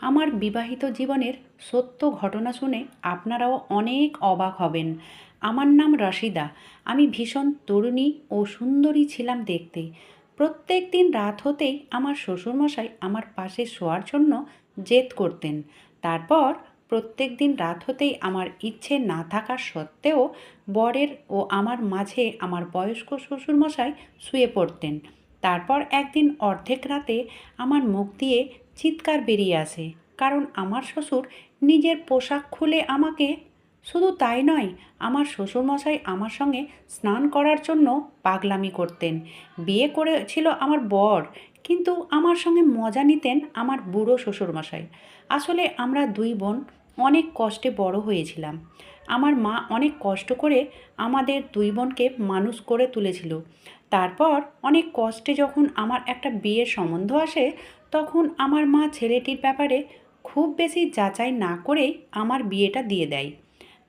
আমার বিবাহিত জীবনের সত্য ঘটনা শুনে আপনারাও অনেক অবাক হবেন। আমার নাম রশিদা। আমি ভীষণ তরুণী ও সুন্দরী ছিলাম দেখতে। প্রত্যেক দিন রাত হতেই আমার শ্বশুরমশাই আমার পাশে শোয়ার জন্য জেদ করতেন। তারপর প্রত্যেক দিন রাত হতেই আমার ইচ্ছে না থাকা সত্ত্বেও বরের ও আমার মাঝে আমার বয়স্ক শ্বশুরমশাই শুয়ে পড়তেন। তারপর একদিন অর্ধেক রাতে আমার মুখ দিয়ে চিৎকার বেরিয়ে আসে, কারণ আমার শ্বশুর নিজের পোশাক খুলে আমাকে, শুধু তাই নয়, আমার শ্বশুরমশাই আমার সঙ্গে স্নান করার জন্য পাগলামি করতেন। বিয়ে করেছিল আমার বর, কিন্তু আমার সঙ্গে মজা নিতেন আমার বুড়ো শ্বশুরমশাই। আসলে আমরা দুই বোন অনেক কষ্টে বড় হয়েছিলাম। আমার মা অনেক কষ্ট করে আমাদের দুই বোনকে মানুষ করে তুলেছিল। তারপর অনেক কষ্টে যখন আমার একটা বিয়ের সম্বন্ধ আসে তখন আমার মা ছেলেটির ব্যাপারে খুব বেশি যাচাই না করেই আমার বিয়েটা দিয়ে দেয়।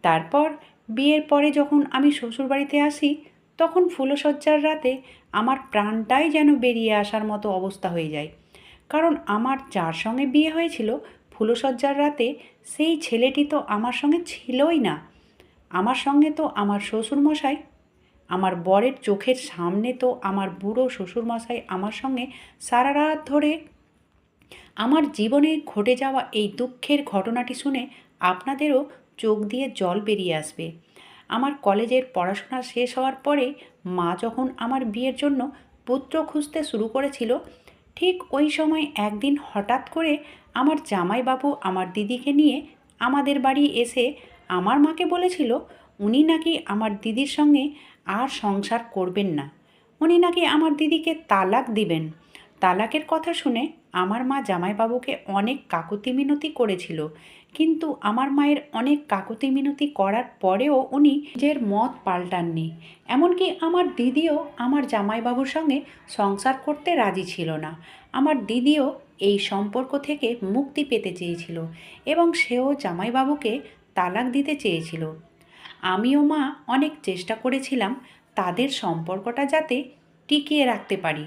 তারপর বিয়ের পরে যখন আমি শ্বশুরবাড়িতে আসি, তখন ফুলশয্যার রাতে আমার প্রাণটাই যেন বেরিয়ে আসার মতো অবস্থা হয়ে যায়। কারণ আমার যার সঙ্গে বিয়ে হয়েছিল, ফুলশয্যার রাতে সেই ছেলেটি তো আমার সঙ্গে ছিলই না। আমার সঙ্গে তো আমার শ্বশুরমশাই, আমার বরের চোখের সামনে তো আমার বুড়ো শ্বশুরমশাই আমার সঙ্গে সারা রাত ধরে আমার জীবনে ঘটে যাওয়া এই দুঃখের ঘটনাটি শুনে আপনাদেরও চোখ দিয়ে জল বেরিয়ে আসবে। আমার কলেজের পড়াশোনা শেষ হওয়ার পরে মা যখন আমার বিয়ের জন্য পুত্র খুঁজতে শুরু করেছিল, ঠিক ওই সময় একদিন হঠাৎ করে আমার জামাইবাবু আমার দিদিকে নিয়ে আমাদের বাড়ি এসে আমার মাকে বলেছিল, উনি নাকি আমার দিদির সঙ্গে আর সংসার করবেন না। উনি নাকি আমার দিদিকে তালাক দিবেন। তালাকের কথা শুনে আমার মা জামাইবাবুকে অনেক কাকুতি মিনতি করেছিল। কিন্তু আমার মায়ের অনেক কাকুতি মিনতি করার পরেও উনি নিজের মত পাল্টাননি। এমনকি আমার দিদিও আমার জামাইবাবুর সঙ্গে সংসার করতে রাজি ছিল না। আমার দিদিও এই সম্পর্ক থেকে মুক্তি পেতে চেয়েছিল এবং সেও জামাইবাবুকে তালাক দিতে চেয়েছিল। আমিও মা অনেক চেষ্টা করেছিলাম তাদের সম্পর্কটা যাতে টিকিয়ে রাখতে পারি।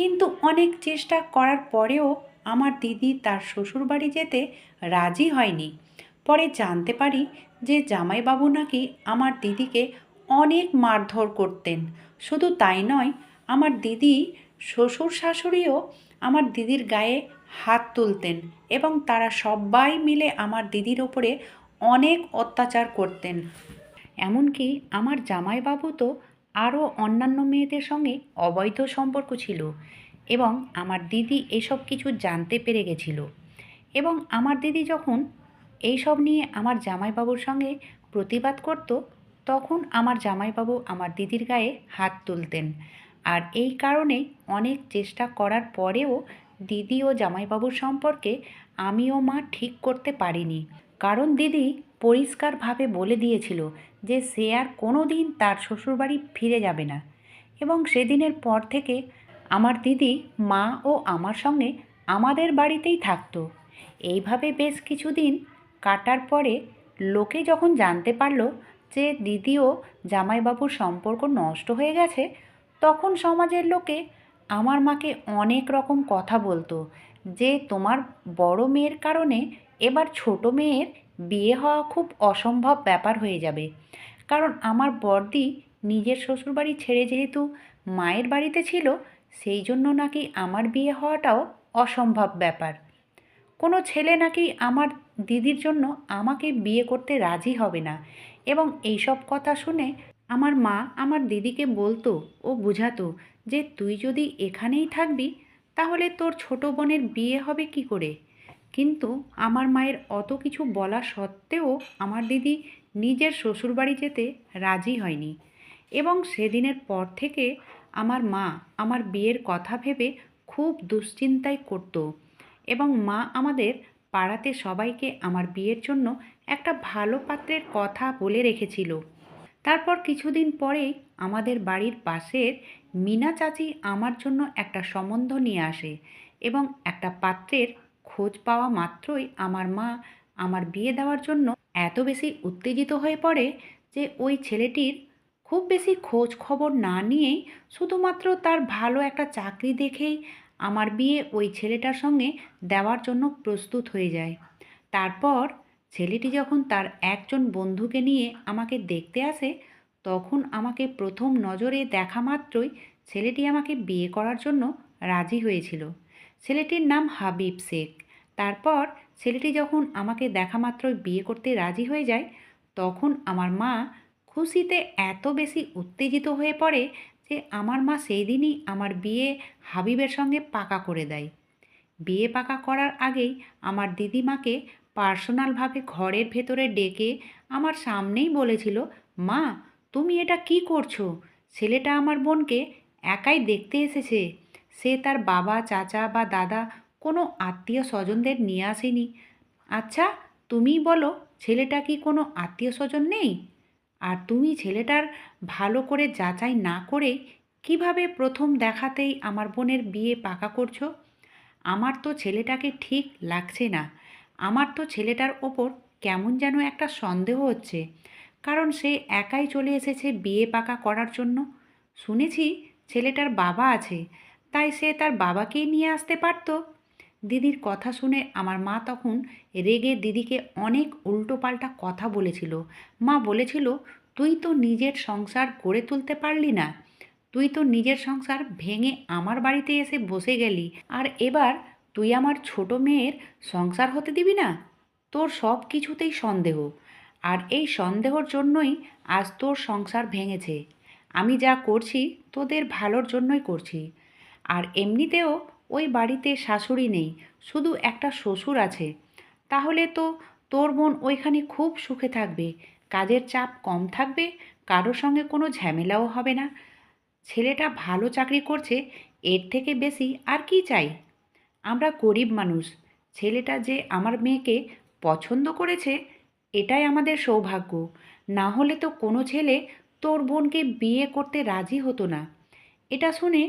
কিন্তু অনেক চেষ্টা করার পরেও আমার দিদি তার শ্বশুরবাড়ি যেতে রাজি হয়নি। পরে জানতে পারি যে জামাইবাবু নাকি আমার দিদিকে অনেক মারধর করতেন। শুধু তাই নয়, আমার দিদি শ্বশুর শাশুড়িও আমার দিদির গায়ে হাত তুলতেন এবং তারা সবাই মিলে আমার দিদির ওপরে অনেক অত্যাচার করতেন। এমনকি আমার জামাইবাবু তো আরও অন্যান্য মেয়েদের সঙ্গে অবৈধ সম্পর্ক ছিল এবং আমার দিদি এসব কিছু জানতে পেরে গেছিল। এবং আমার দিদি যখন এইসব নিয়ে আমার জামাইবাবুর সঙ্গে প্রতিবাদ করত, তখন আমার জামাইবাবু আমার দিদির গায়ে হাত তুলতেন। আর এই কারণে অনেক চেষ্টা করার পরেও দিদি ও জামাইবাবুর সম্পর্কে আমিও মা ঠিক করতে পারিনি। কারণ দিদি পরিষ্কারভাবে বলে দিয়েছিল যে সে আর কোনো দিন তার শ্বশুরবাড়ি ফিরে যাবে না। এবং সেদিনের পর থেকে আমার দিদি, মা ও আমার সঙ্গে আমাদের বাড়িতেই থাকতো। এইভাবে বেশ কিছুদিন কাটার পরে লোকে যখন জানতে পারল যে দিদি ও জামাইবাবুর সম্পর্ক নষ্ট হয়ে গেছে, তখন সমাজের লোকে আমার মাকে অনেক রকম কথা বলতো যে তোমার বড় মেয়ের কারণে এবার ছোট মেয়ের বিয়ে হওয়া খুব অসম্ভব ব্যাপার হয়ে যাবে। কারণ আমার বড়দি নিজের শ্বশুরবাড়ি ছেড়ে যেহেতু মায়ের বাড়িতে ছিল, সেই জন্য নাকি আমার বিয়ে হওয়াটাও অসম্ভব ব্যাপার। কোনো ছেলে নাকি আমার দিদির জন্য আমাকে বিয়ে করতে রাজি হবে না এবং এইসব কথা শুনে আমার মা আমার দিদিকে বলতো ও বোঝাতো যে তুই যদি এখানেই থাকবি, তাহলে তোর ছোট বোনের বিয়ে হবে কি করে? কিন্তু আমার মায়ের অত কিছু বলা সত্ত্বেও আমার দিদি নিজের শ্বশুরবাড়ি যেতে রাজি হয়নি। এবং সেদিনের পর থেকে আমার মা আমার বিয়ের কথা ভেবে খুব দুশ্চিন্তায় করত এবং মা আমাদের পাড়াতে সবাইকে আমার বিয়ের জন্য একটা ভালো পাত্রের কথা বলে রেখেছিল। তারপর কিছুদিন পরেই আমাদের বাড়ির পাশের মিনা চাচি আমার জন্য একটা সম্বন্ধ নিয়ে আসে এবং একটা পাত্রের খোঁজ পাওয়া মাত্রই আমার মা আমার বিয়ে দেওয়ার জন্য এত বেশি উত্তেজিত হয়ে পড়ে যে ওই ছেলেটির খুব বেশি খোঁজ খবর না নিয়েই শুধুমাত্র তার ভালো একটা চাকরি দেখেই আমার বিয়ে ওই ছেলেটার সঙ্গে দেওয়ার জন্য প্রস্তুত হয়ে যায়। তারপর ছেলেটি যখন তার একজন বন্ধুকে নিয়ে আমাকে দেখতে আসে, তখন আমাকে প্রথম নজরে দেখা মাত্রই ছেলেটি আমাকে বিয়ে করার জন্য রাজি হয়েছিল। ছেলেটির নাম হাবিব শেখ। তারপর ছেলেটি যখন আমাকে দেখা মাত্রই বিয়ে করতে রাজি হয়ে যায়, তখন আমার মা খুশিতে এত বেশি উত্তেজিত হয়ে পড়ে যে আমার মা সেই দিনই আমার বিয়ে হাবিবের সঙ্গে পাকা করে দেয়। বিয়ে পাকা করার আগেই আমার দিদিমাকে পার্সোনালভাবে ঘরের ভেতরে ডেকে আমার সামনেই বলেছিল, মা, তুমি এটা কি করছ? ছেলেটা আমার বোনকে একাই দেখতে এসেছে। সে তার বাবা, চাচা বা দাদা কোনো আত্মীয় স্বজনদের নিয়ে আসেনি। আচ্ছা তুমি বলো, ছেলেটা কি কোনো আত্মীয় স্বজন নেই? আর তুমি ছেলেটার ভালো করে যাচাই না করে কীভাবে প্রথম দেখাতেই আমার বোনের বিয়ে পাকা করছ? আমার তো ছেলেটাকে ঠিক লাগছে না। আমার তো ছেলেটার ওপর কেমন যেন একটা সন্দেহ হচ্ছে। কারণ সে একাই চলে এসেছে বিয়ে পাকা করার জন্য। শুনেছি ছেলেটার বাবা আছে। তাই সে তার বাবাকেই নিয়ে আসতে পারতো। দিদির কথা শুনে আমার মা তখন রেগে দিদিকে অনেক উল্টোপাল্টা কথা বলেছিল। মা বলেছিল, তুই তো নিজের সংসার গড়ে তুলতে পারলি না। তুই তো নিজের সংসার ভেঙে আমার বাড়িতে এসে বসে গেলি। আর এবার তুই আমার ছোট মেয়ের সংসার হতে দিবি না? তোর সব কিছুতেই সন্দেহ। আর এই সন্দেহর জন্যই আজ তোর সংসার ভেঙেছে। আমি যা করছি, তোদের ভালোর জন্যই করছি। আর এমনিতেও ওই বাড়িতে শাশুড়ি নেই, শুধু একটা শ্বশুর আছে। তাহলে তো তোর বোন ওইখানে খুব সুখে থাকবে, কাজের চাপ কম থাকবে, কারোর সঙ্গে কোনো ঝামেলাও হবে না। ছেলেটা ভালো চাকরি করছে, এর থেকে বেশি আর কি চাই? আমরা গরিব মানুষ, ছেলেটা যে আমার মেয়েকে পছন্দ করেছে, এটাই আমাদের সৌভাগ্য। না হলে তো কোনো ছেলে তোর বোনকে বিয়ে করতে রাজি হতো না। এটা শুনে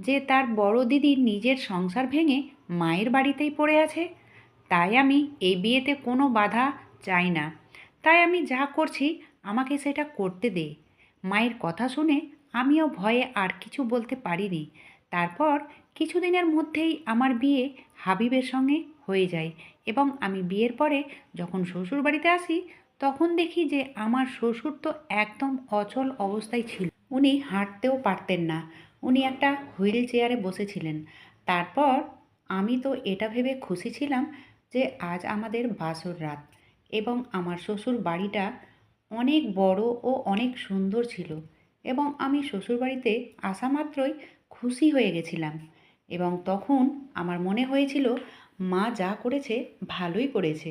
যে তার বড় দিদি নিজের সংসার ভেঙে মায়ের বাড়িতেই পড়ে আছে? তাই আমি এই বিয়েতে কোনো বাধা চাই না। তাই আমি যা করছি, আমাকে সেটা করতে দে। মায়ের কথা শুনে আমিও ভয়ে আর কিছু বলতে পারিনি। তারপর কিছুদিনের মধ্যেই আমার বিয়ে হাবিবের সঙ্গে হয়ে যায় এবং আমি বিয়ের পরে যখন শ্বশুর বাড়িতে আসি, তখন দেখি যে আমার শ্বশুর তো একদম অচল অবস্থায় ছিল। উনি হাঁটতেও পারতেন না। উনি একটা হুইল চেয়ারে বসেছিলেন। তারপর আমি তো এটা ভেবে খুশি ছিলাম যে আজ আমাদের বাসর রাত এবং আমার শ্বশুর বাড়িটা অনেক বড় ও অনেক সুন্দর ছিল এবং আমি শ্বশুরবাড়িতে আসা মাত্রই খুশি হয়ে গেছিলাম এবং তখন আমার মনে হয়েছিল, মা যা করেছে ভালোই করেছে।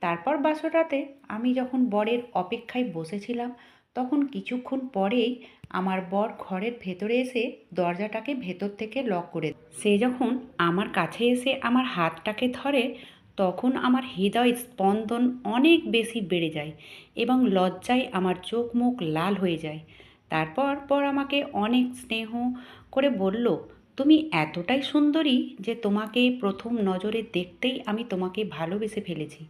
তারপর বাসর রাতে আমি যখন বরের অপেক্ষায় বসেছিলাম, তখন কিছুক্ষণ পরেই আমার বর ঘরের ভেতরে এসে দরজাটাকে ভেতর থেকে লক করে। সে যখন আমার কাছে এসে আমার হাতটাকে ধরে, তখন আমার হৃদয় স্পন্দন অনেক বেশি বেড়ে যায় এবং লজ্জায় আমার চোখ মুখ লাল হয়ে যায়। তারপর পর আমাকে অনেক স্নেহ করে বলল, তুমি এতটাই সুন্দরী যে তোমাকে প্রথম নজরে দেখতেই আমি তোমাকে ভালোবেসে ফেলেছি।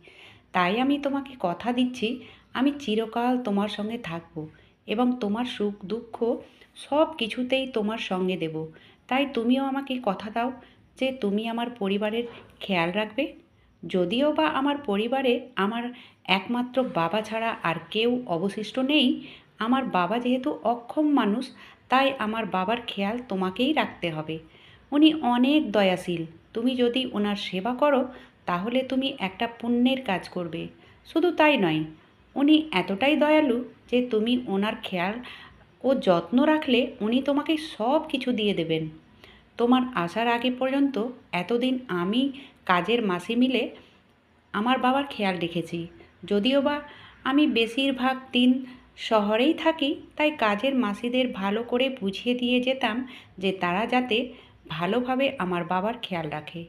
তাই আমি তোমাকে কথা দিচ্ছি, আমি চিরকাল তোমার সঙ্গে থাকব। এবং তোমার সুখ, দুঃখ সব কিছুতেই তোমার সঙ্গে দেব। তাই তুমিও আমাকে কথা দাও যে তুমি আমার পরিবারের খেয়াল রাখবে। যদিও বা আমার পরিবারে আমার একমাত্র বাবা ছাড়া আর কেউ অবশিষ্ট নেই, আমার বাবা যেহেতু অক্ষম মানুষ, তাই আমার বাবার খেয়াল তোমাকেই রাখতে হবে। উনি অনেক দয়াশীল। তুমি যদি ওনার সেবা করো, তাহলে তুমি একটা পুণ্যের কাজ করবে। শুধু তাই নয়, উনি এতটাই দয়ালু যে তুমি ওনার খেয়াল ও যত্ন রাখলে উনি তোমাকে সব কিছু দিয়ে দেবেন। তোমার আসার আগে পর্যন্ত এতদিন আমি কাজের মাসি মিলে আমার বাবার খেয়াল রেখেছি। যদিও বা আমি বেশিরভাগ দিন শহরেই থাকি, তাই কাজের মাসিদের ভালো করে বুঝিয়ে দিয়ে যেতাম যে তারা যাতে ভালোভাবে আমার বাবার খেয়াল রাখে।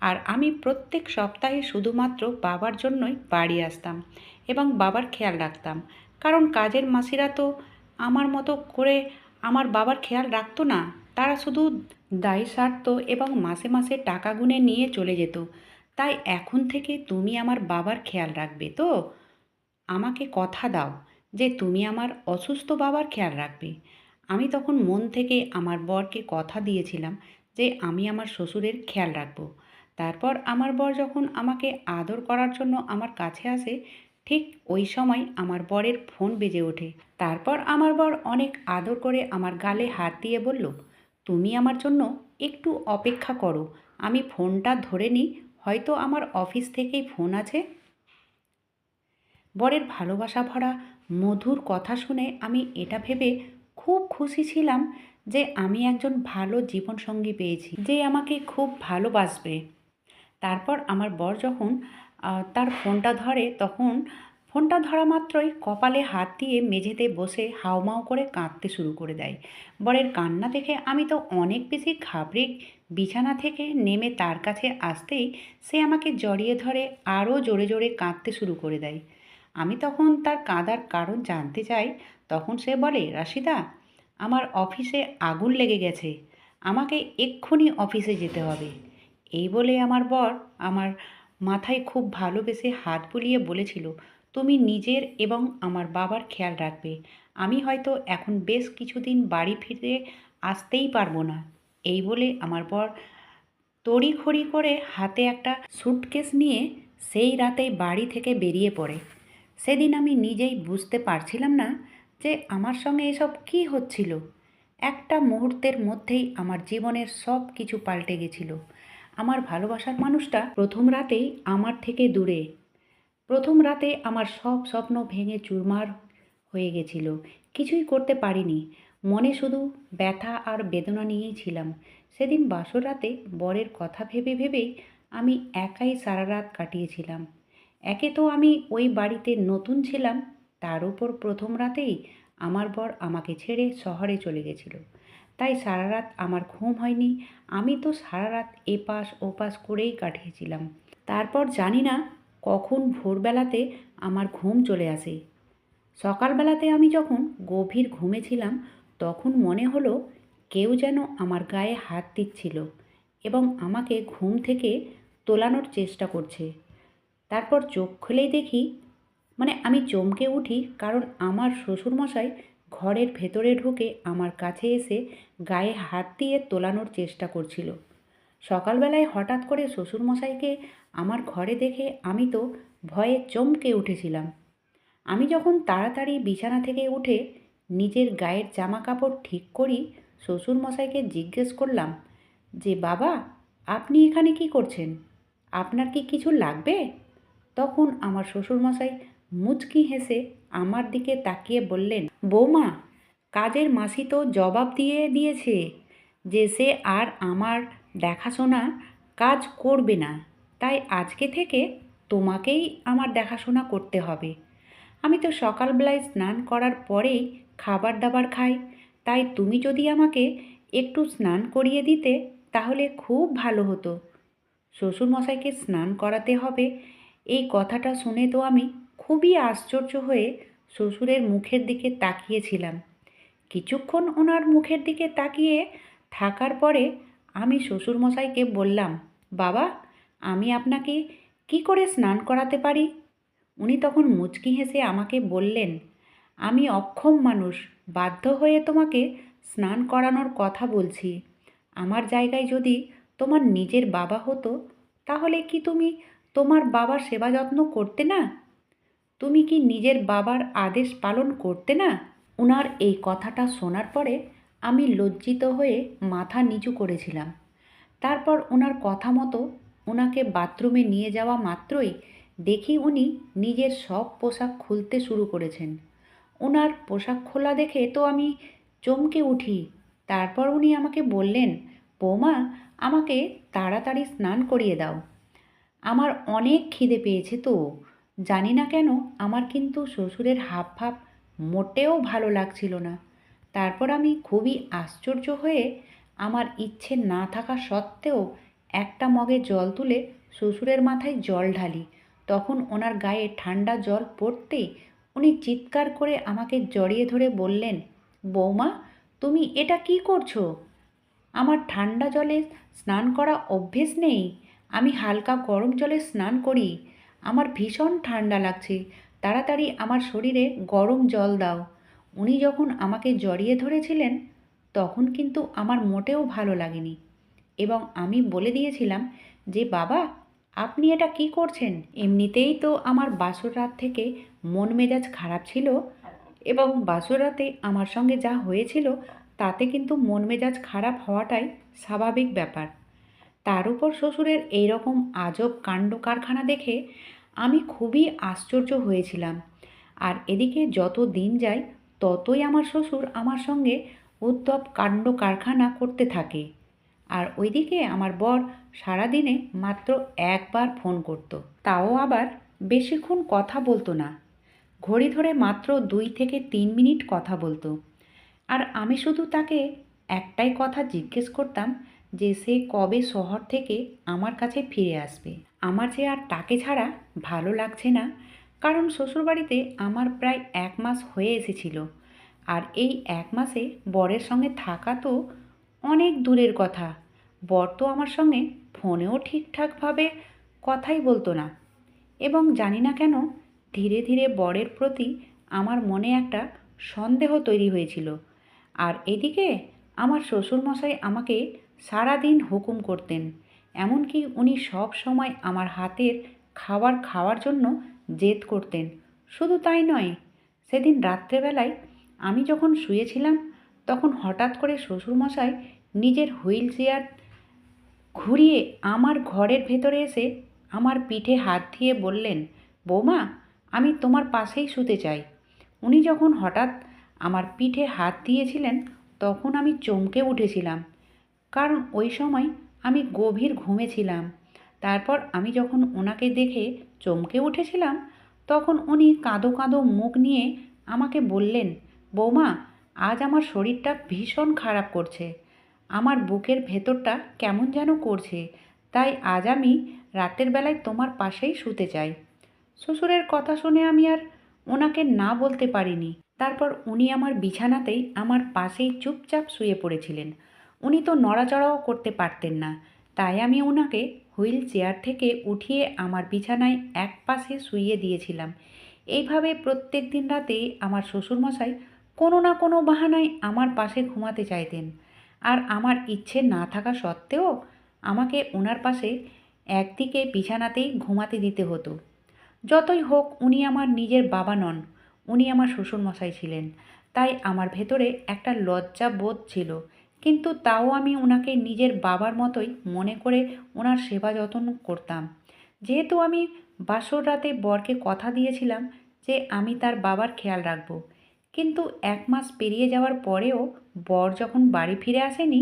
আর আমি প্রত্যেক সপ্তাহে শুধুমাত্র বাবার জন্যই বাড়ি আসতাম এবং বাবার খেয়াল রাখতাম। কারণ কাজের মাসিরা তো আমার মতো করে আমার বাবার খেয়াল রাখতো না। তারা শুধু দায় সারত এবং মাসে মাসে টাকা গুনে নিয়ে চলে যেত। তাই এখন থেকে তুমি আমার বাবার খেয়াল রাখবে তো? আমাকে কথা দাও যে তুমি আমার অসুস্থ বাবার খেয়াল রাখবে। আমি তখন মন থেকে আমার বরকে কথা দিয়েছিলাম যে আমি আমার শ্বশুরের খেয়াল রাখব। তারপর আমার বর যখন আমাকে আদর করার জন্য আমার কাছে আসে ঠিক ওই সময় আমার বরের ফোন বেজে ওঠে। তারপর আমার বর অনেক আদর করে আমার গালে হাত দিয়ে বলল, তুমি আমার জন্য একটু অপেক্ষা করো, আমি ফোনটা ধরে নিই, হয়তো আমার অফিস থেকেই ফোন আছে। বরের ভালোবাসা ভরা মধুর কথা শুনে আমি এটা ভেবে খুব খুশি ছিলাম যে আমি একজন ভালো জীবনসঙ্গী পেয়েছি, যে আমাকে খুব ভালোবাসবে। তারপর আমার বর যখন তার ফোনটা ধরে তখন ফোনটা ধরা মাত্রই কপালে হাত দিয়ে মেঝেতে বসে হাউমাউ করে কাঁদতে শুরু করে দেয়। বরের কান্না দেখে আমি তো অনেক বেশি ঘাবড়ে বিছানা থেকে নেমে তার কাছে আসতেই সে আমাকে জড়িয়ে ধরে আরও জোরে জোরে কাঁদতে শুরু করে দেয়। আমি তখন তার কাঁদার কারণ জানতে চাই, তখন সে বলে, রাশিদা, আমার অফিসে আগুন লেগে গেছে, আমাকে এক্ষুনি অফিসে যেতে হবে। এই বলে আমার বর আমার মাথায় খুব ভালোবেসে হাত বুলিয়ে বলেছিল, তুমি নিজের এবং আমার বাবার খেয়াল রাখবে। আমি হয়তো এখন বেশ কিছুদিন বাড়ি ফিরে আসতেই পারব না। এই বলে আমার বর তড়িঘড়ি করে হাতে একটা সুটকেস নিয়ে সেই রাতেই বাড়ি থেকে বেরিয়ে পড়ে। সেদিন আমি নিজেই বুঝতে পারছিলাম না যে আমার সঙ্গে এসব কী হচ্ছিল। একটা মুহূর্তের মধ্যেই আমার জীবনের সব কিছু পাল্টে গেছিল। আমার ভালোবাসার মানুষটা প্রথম রাতেই আমার থেকে দূরে। প্রথম রাতে আমার সব স্বপ্ন ভেঙে চুরমার হয়ে গেছিল। কিছুই করতে পারিনি। মনে শুধু ব্যথা আর বেদনা নিয়েই ছিলাম। সেদিন বাসর রাতে বরের কথা ভেবে ভেবেই আমি একাই সারা রাত কাটিয়েছিলাম। একে তো আমি ওই বাড়িতে নতুন ছিলাম, তার উপর প্রথম রাতেই আমার বর আমাকে ছেড়ে শহরে চলে গেছিল। তাই সারা রাত আমার ঘুম হয়নি। আমি তো সারা রাত এপাশ ওপাশ করেই কাটিয়েছিলাম। তারপর জানি না কখন ভোরবেলাতে আমার ঘুম চলে আসে। সকালবেলাতে আমি যখন গভীর ঘুমেছিলাম তখন মনে হলো কেউ যেন আমার গায়ে হাত দিচ্ছিল এবং আমাকে ঘুম থেকে তোলানোর চেষ্টা করছে। তারপর চোখ খুলেই দেখি মানে আমি চমকে উঠি কারণ আমার শ্বশুরমশাই ঘরের ভেতরে ঢুকে আমার কাছে এসে গায়ে হাত দিয়ে তোলানোর চেষ্টা করছিল। সকালবেলায় হঠাৎ করে শ্বশুরমশাইকে আমার ঘরে দেখে আমি তো ভয়ে চমকে উঠেছিলাম। আমি যখন তাড়াতাড়ি বিছানা থেকে উঠে নিজের গায়ের জামা কাপড় ঠিক করি, শ্বশুরমশাইকে জিজ্ঞেস করলাম, যে বাবা, আপনি এখানে কি করছেন? আপনার কি কিছু লাগবে? তখন আমার শ্বশুরমশাই মুচকি হেসে আমার দিকে তাকিয়ে বললেন, বৌমা, কাজের মাসি তো জবাব দিয়ে দিয়েছে যে সে আর আমার দেখাশোনা কাজ করবে না। তাই আজকে থেকে তোমাকেই আমার দেখাশোনা করতে হবে। আমি তো সকালবেলায় স্নান করার পরেই খাবার দাবার খাই। তাই তুমি যদি আমাকে একটু স্নান করিয়ে দিতে, তাহলে খুব ভালো হতো। শ্বশুরমশাইকে স্নান করাতে হবে, এই কথাটা শুনে তো আমি খুবই আশ্চর্য হয়ে শ্বশুরের মুখের দিকে তাকিয়েছিলাম। কিছুক্ষণ ওনার মুখের দিকে তাকিয়ে থাকার পরে আমি শ্বশুরমশাইকে বললাম, বাবা, আমি আপনাকে কি করে স্নান করাতে পারি? উনি তখন মুচকি হেসে আমাকে বললেন, আমি অক্ষম মানুষ, বাধ্য হয়ে তোমাকে স্নান করানোর কথা বলছি। আমার জায়গায় যদি তোমার নিজের বাবা হতো, তাহলে কি তুমি তোমার বাবার সেবা যত্ন করতে না? তুমি কি নিজের বাবার আদেশ পালন করতে না? ওনার এই কথাটা শোনার পরে আমি লজ্জিত হয়ে মাথা নিচু করেছিলাম। তারপর ওনার কথা মতো ওনাকে বাথরুমে নিয়ে যাওয়া মাত্রই দেখি উনি নিজের সব পোশাক খুলতে শুরু করেছেন। ওনার পোশাক খোলা দেখে তো আমি চমকে উঠি। তারপর উনি আমাকে বললেন, বৌমা, আমাকে তাড়াতাড়ি স্নান করিয়ে দাও। আমার অনেক খিদে পেয়েছে তো। জানি না কেন আমার কিন্তু শ্বশুরের হাব ভাব মোটেও ভালো লাগছিল না। তারপর আমি খুবই আশ্চর্য হয়ে আমার ইচ্ছে না থাকা সত্ত্বেও একটা মগে জল তুলে শ্বশুরের মাথায় জল ঢালি। তখন ওনার গায়ে ঠান্ডা জল পড়তেই উনি চিৎকার করে আমাকে জড়িয়ে ধরে বললেন, বৌমা, তুমি এটা কি করছ? আমার ঠান্ডা জলে স্নান করা অভ্যেস নেই। আমি হালকা গরম জলে স্নান করি। আমার ভীষণ ঠান্ডা লাগছে। তাড়াতাড়ি আমার শরীরে গরম জল দাও। উনি যখন আমাকে জড়িয়ে ধরেছিলেন, তখন কিন্তু আমার মোটেও ভালো লাগেনি। এবং আমি বলে দিয়েছিলাম যে, বাবা, আপনি এটা কি করছেন? এমনিতেই তো আমার বাসর রাত থেকে মন মেজাজ খারাপ ছিল এবং বাসর রাতে আমার সঙ্গে যা হয়েছিল, তাতে কিন্তু মন মেজাজ খারাপ হওয়াটাই স্বাভাবিক ব্যাপার। তার উপর শ্বশুরের এইরকম আজব কাণ্ড কারখানা দেখে আমি খুবই আশ্চর্য হয়েছিলাম। আর এদিকে যত দিন যায়, ততই আমার শ্বশুর আমার সঙ্গে উদ্ধব কাণ্ড কারখানা করতে থাকে। আর ওইদিকে আমার বর সারাদিনে মাত্র একবার ফোন করত। তাও আবার বেশিক্ষণ কথা বলতো না। ঘড়ি ধরে মাত্র দুই থেকে তিন মিনিট কথা বলতো। আর আমি শুধু তাকে একটাই কথা জিজ্ঞেস করতাম যে সে কবে শহর থেকে আমার কাছে ফিরে আসবে। আমার যে আর তাকে ছাড়া ভালো লাগছে না, কারণ শ্বশুরবাড়িতে আমার প্রায় এক মাস হয়ে এসেছিল। আর এই এক মাসে বরের সঙ্গে থাকা তো অনেক দূরের কথা। বর তো আমার সঙ্গে ফোনেও ঠিকঠাকভাবে কথাই বলতো না। এবং জানি না কেন, ধীরে ধীরে বরের প্রতি আমার মনে একটা সন্দেহ তৈরি হয়েছিল। আর এদিকে আমার শ্বশুরমশাই আমাকে সারাদিন হুকুম করতেন। এমনকি উনি সব সময় আমার হাতের খাবার খাওয়ার জন্য জেদ করতেন। শুধু তাই নয়, সেদিন রাত্রেবেলায় আমি যখন শুয়েছিলাম, তখন হঠাৎ করে শ্বশুরমশাই নিজের হুইল চেয়ার ঘুরিয়ে আমার ঘরের ভেতরে এসে আমার পিঠে হাত দিয়ে বললেন, বৌমা, আমি তোমার পাশেই শুতে চাই। উনি যখন হঠাৎ আমার পিঠে হাত দিয়েছিলেন, তখন আমি চমকে উঠেছিলাম। কারণ ওই সময় আমি গভীর ঘুমেছিলাম তারপর আমি যখন ওনাকে দেখে চমকে উঠেছিলাম, তখন উনি কাঁদো কাঁদো মুখ নিয়ে আমাকে বললেন, বৌমা, আজ আমার শরীরটা ভীষণ খারাপ করছে। আমার বুকের ভেতরটা কেমন যেন করছে। তাই আজ আমি রাতের বেলায় তোমার পাশেই শুতে চাই শ্বশুরের কথা শুনে আমি আর ওনাকে না বলতে পারিনি। তারপর উনি আমার বিছানাতেই আমার পাশেই চুপচাপ শুয়ে পড়েছিলেন। উনি তো নড়াচড়াও করতে পারতেন না। তাই আমি ওনাকে হুইল চেয়ার থেকে উঠিয়ে আমার বিছানায় এক পাশে শুইয়ে দিয়েছিলাম। এইভাবে প্রত্যেক দিন রাতে আমার শ্বশুরমশাই কোনো না কোনো বাহানায় আমার পাশে ঘুমাতে চাইতেন। আর আমার ইচ্ছে না থাকা সত্ত্বেও আমাকে ওনার পাশে একদিকে বিছানাতেই ঘুমাতে দিতে হতো। যতই হোক উনি আমার নিজের বাবা নন, উনি আমার শ্বশুরমশাই ছিলেন। তাই আমার ভেতরে একটা লজ্জা বোধ ছিল। কিন্তু তাও আমি ওনাকে নিজের বাবার মতোই মনে করে ওনার সেবা যত্ন করতাম। যেহেতু আমি বাসর রাতে বরকে কথা দিয়েছিলাম যে আমি তার বাবার খেয়াল রাখব। কিন্তু এক মাস পেরিয়ে যাওয়ার পরেও বর যখন বাড়ি ফিরে আসেনি,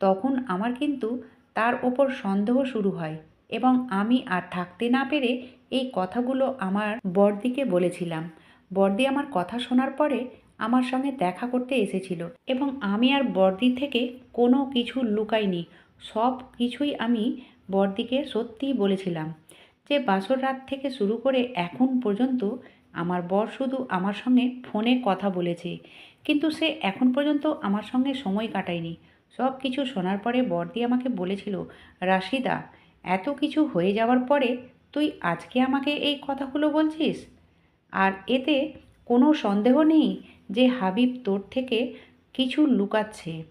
তখন আমার কিন্তু তার ওপর সন্দেহ শুরু হয় এবং আমি আর থাকতে না পেরে এই কথাগুলো আমার বড়দিকে বলেছিলাম। বড়দি আমার কথা শোনার পরে আমার সঙ্গে দেখা করতে এসেছিল এবং আমি আর বড়দি থেকে কোনো কিছু লুকাইনি। সব কিছুই আমি বড়দিকে সত্যিই বলেছিলাম যে বাসর রাত থেকে শুরু করে এখন পর্যন্ত আমার বর শুধু আমার সঙ্গে ফোনে কথা বলেছে। কিন্তু সে এখন পর্যন্ত আমার সঙ্গে সময় কাটায়নি। সব কিছু শোনার পরে বড়দি আমাকে বলেছিল, রাশিদা, এত কিছু হয়ে যাওয়ার পরে তুই আজকে আমাকে এই কথাগুলো বলছিস? আর এতে কোনো সন্দেহ নেই যে হাবিব তোর থেকে কিছু লুকাচ্ছে।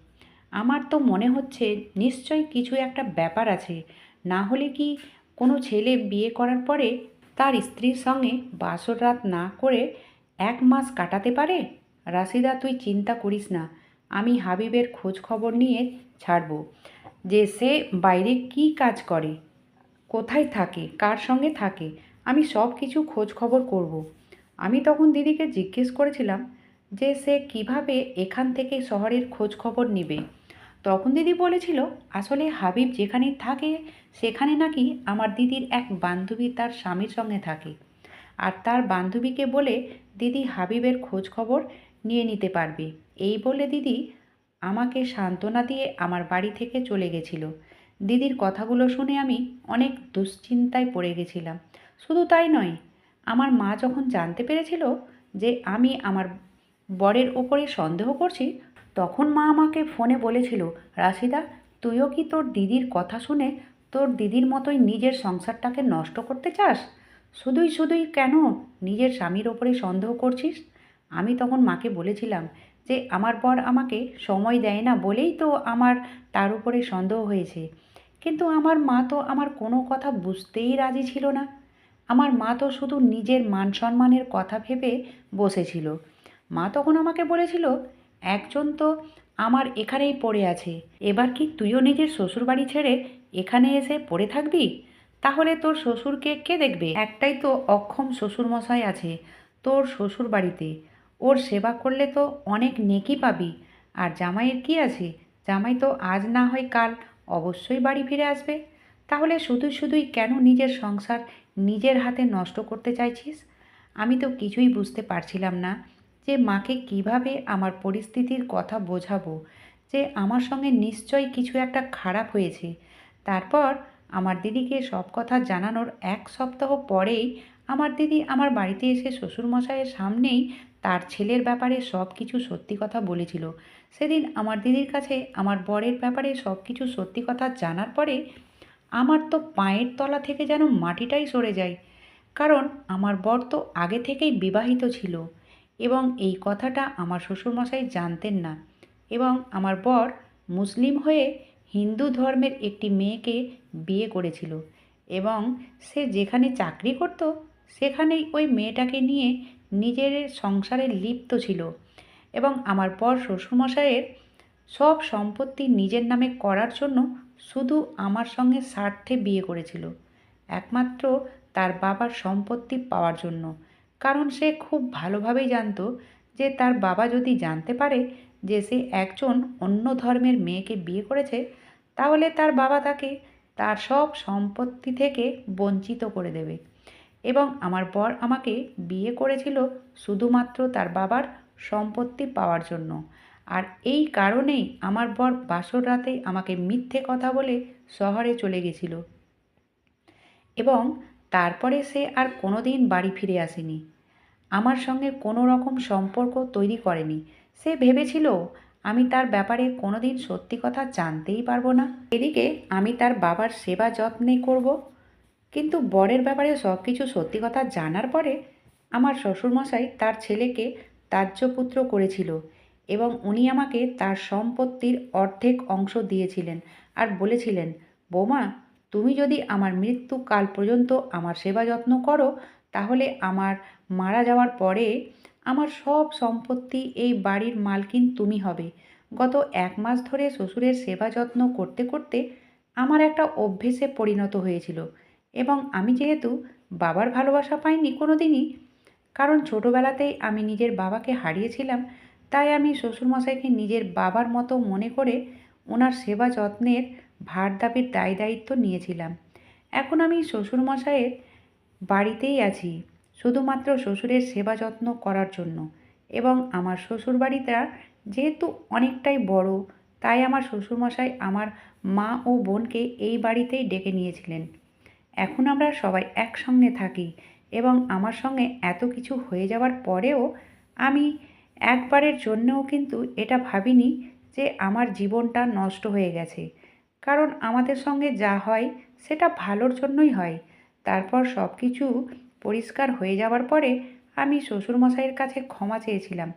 আমার তো মনে হচ্ছে নিশ্চয় কিছু একটা ব্যাপার আছে। না হলে কি কোনো ছেলে বিয়ে করার পরে তার স্ত্রীর সঙ্গে বাসর রাত না করে এক মাস কাটাতে পারে? রাশিদা, তুই চিন্তা করিস না। আমি হাবিবের খোঁজ খবর নিয়ে ছাড়ব যে সে বাইরে কি কাজ করে, কোথায় থাকে, কার সঙ্গে থাকে। আমি সব কিছু খোঁজ খবর করব। আমি তখন দিদিকে জিজ্ঞেস করেছিলাম যে সে কীভাবে এখান থেকে শহরের খোঁজ খবর নেবে। তখন দিদি বলেছিল, আসলে হাবিব যেখানে থাকে, সেখানে নাকি আমার দিদির এক বান্ধবী তার স্বামীর সঙ্গে থাকে। আর তার বান্ধবীকে বলে দিদি হাবিবের খোঁজ খবর নিয়ে নিতে পারবে। এই বলে দিদি আমাকে সান্ত্বনা দিয়ে আমার বাড়ি থেকে চলে গেছিল। দিদির কথাগুলো শুনে আমি অনেক দুশ্চিন্তায় পড়ে গেছিলাম। শুধু তাই নয়, আমার মা যখন জানতে পেরেছিল যে আমি আমার বরের ওপরে সন্দেহ করছি, তখন মা আমাকে ফোনে বলেছিল, রাশিদা, তুইও কি তোর দিদির কথা শুনে তোর দিদির মতোই নিজের সংসারটাকে নষ্ট করতে চাস? শুধুই শুধুই কেন নিজের স্বামীর ওপরে সন্দেহ করছিস? আমি তখন মাকে বলেছিলাম যে, আমার বর আমাকে সময় দেয় না বলেই তো আমার তার উপরে সন্দেহ হয়েছে। কিন্তু আমার মা তো আমার কোনো কথা বুঝতেই রাজি ছিল না। আমার মা তো শুধু নিজের মান সম্মানের কথা ভেবে বসেছিল। মা তখন আমাকে বলেছিল, একজন তো আমার এখানেই পড়ে আছে, এবার কি তুইও নিজের শ্বশুরবাড়ি ছেড়ে এখানে এসে পড়ে থাকবি? তাহলে তোর শ্বশুরকে কে দেখবে? একটাই তো অক্ষম শ্বশুরমশাই আছে, তোর শ্বশুর বাড়িতে ওর সেবা করলে তো অনেক নেকি পাবি। আর জামাইয়ের কি আছে? জামাই তো আজ না হয় কাল অবশ্যই বাড়ি ফিরে আসবে। তাহলে শুধু শুধুই কেন নিজের সংসার নিজের হাতে নষ্ট করতে চাইছিস? আমি তো কিছুই বুঝতে পারছিলাম না। যে মাকে কীভাবে আমার পরিস্থিতির কথা বোঝাবো, যে আমার সঙ্গে নিশ্চয়ই কিছু একটা খারাপ হয়েছে। তারপর আমার দিদিকে সব কথা জানানোর এক সপ্তাহ পরেই আমার দিদি আমার বাড়িতে এসে শ্বশুরমশাইয়ের সামনেই তার ছেলের ব্যাপারে সব কিছু সত্যি কথা বলেছিল। সেদিন আমার দিদির কাছে আমার বরের ব্যাপারে সব কিছু সত্যি কথা জানার পরে আমার তো পায়ের তলা থেকে যেন মাটিটাই সরে যায়। কারণ আমার বর তো আগে থেকেই বিবাহিত ছিল। এবং এই কথাটা আমার শ্বশুরমশাই জানতেন না এবং আমার বর মুসলিম হয়ে হিন্দু ধর্মের একটি মেয়েকে বিয়ে করেছিল এবং সে যেখানে চাকরি করত, সেখানেই ওই মেয়েটাকে নিয়ে নিজের সংসারে লিপ্ত ছিল এবং আমার পর শ্বশুরমশাইয়ের সব সম্পত্তি নিজের নামে করার জন্য শুধু আমার সঙ্গে স্বার্থে বিয়ে করেছিল, একমাত্র তার বাবার সম্পত্তি পাওয়ার জন্য। কারণ সে খুব ভালোভাবেই জানতো যে তার বাবা যদি জানতে পারে যে সে একজন অন্য ধর্মের মেয়েকে বিয়ে করেছে, তাহলে তার বাবা তাকে তার সব সম্পত্তি থেকে বঞ্চিত করে দেবে। এবং আমার বর আমাকে বিয়ে করেছিল শুধুমাত্র তার বাবার সম্পত্তি পাওয়ার জন্য। আর এই কারণেই আমার বর বাসর রাতেই আমাকে মিথ্যে কথা বলে শহরে চলে গেছিল। এবং তারপরে সে আর কোনো দিন বাড়ি ফিরে আসেনি। আমার সঙ্গে কোনো রকম সম্পর্ক তৈরি করেনি। সে ভেবেছিল, আমি তার ব্যাপারে কোনোদিন সত্যি কথা জানতেই পারব না। এদিকে আমি তার বাবার সেবা যত্নে করব, কিন্তু বরের ব্যাপারে সব কিছু সত্যি কথা জানার পরে আমার শ্বশুরমশাই তার ছেলেকে তাজ্যপুত্র করেছিল এবং উনি আমাকে তার সম্পত্তির অর্ধেক অংশ দিয়েছিলেন আর বলেছিলেন, বোমা, তুমি যদি আমার মৃত্যুকাল পর্যন্ত আমার সেবা যত্ন করো তাহলে আমার মারা যাওয়ার পরে আমার সব সম্পত্তি এই বাড়ির মালকিন তুমি হবে। গত এক মাস ধরে শ্বশুরের সেবা যত্ন করতে করতে আমার একটা অভ্যেসে পরিণত হয়েছিল এবং আমি যেহেতু বাবার ভালোবাসা পাইনি কোনো দিনই কারণ ছোটোবেলাতেই আমি নিজের বাবাকে হারিয়েছিলাম, তাই আমি শ্বশুরমশাইকে নিজের বাবার মতো মনে করে ওনার সেবা যত্নের ভার দাবির দায় দায়িত্ব নিয়েছিলাম। এখন আমি শ্বশুরমশাইয়ের বাড়িতেই আছি, শুধুমাত্র শ্বশুরের সেবা যত্ন করার জন্য। এবং আমার শ্বশুর বাড়িটা যেহেতু অনেকটাই বড়, তাই আমার শ্বশুরমশাই আমার মা ও বোনকে এই বাড়িতেই ডেকে নিয়েছিলেন। এখন আমরা সবাই একসঙ্গে থাকি এবং আমার সঙ্গে এত কিছু হয়ে যাওয়ার পরেও আমি একবারের জন্যও কিন্তু এটা ভাবিনি যে আমার জীবনটা নষ্ট হয়ে গেছে। কারণ আমাদের সঙ্গে যা হয়, সেটা ভালোর জন্যই হয়। তারপর সব কিছু পরিষ্কার হয়ে যাওয়ার পরে আমি শ্বশুরমশাইয়ের কাছে ক্ষমা চেয়েছিলাম।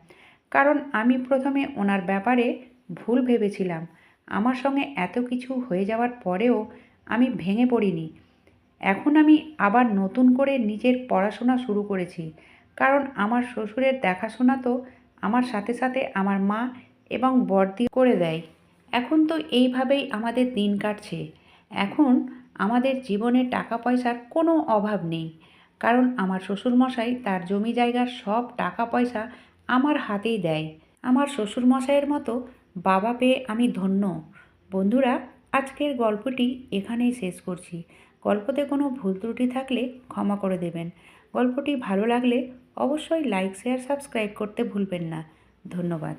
কারণ আমি প্রথমে ওনার ব্যাপারে ভুল ভেবেছিলাম। আমার সঙ্গে এত কিছু হয়ে যাওয়ার পরেও আমি ভেঙে পড়িনি। এখন আমি আবার নতুন করে নিজের পড়াশোনা শুরু করেছি। কারণ আমার শ্বশুরের দেখাশোনা তো আমার সাথে সাথে আমার মা এবং বর্দি করে দেয়। এখন তো এইভাবেই আমাদের দিন কাটছে। এখন আমাদের জীবনে টাকা পয়সার কোনো অভাব নেই। কারণ আমার শ্বশুরমশাই তার জমি জায়গার সব টাকা পয়সা আমার হাতেই দেয়। আমার শ্বশুরমশাইয়ের মতো বাবা পেয়ে আমি ধন্য। বন্ধুরা, আজকের গল্পটি এখানেই শেষ করছি। গল্পতে কোনো ভুল ত্রুটি থাকলে ক্ষমা করে দেবেন। গল্পটি ভালো লাগলে অবশ্যই লাইক, শেয়ার, সাবস্ক্রাইব করতে ভুলবেন না। ধন্যবাদ।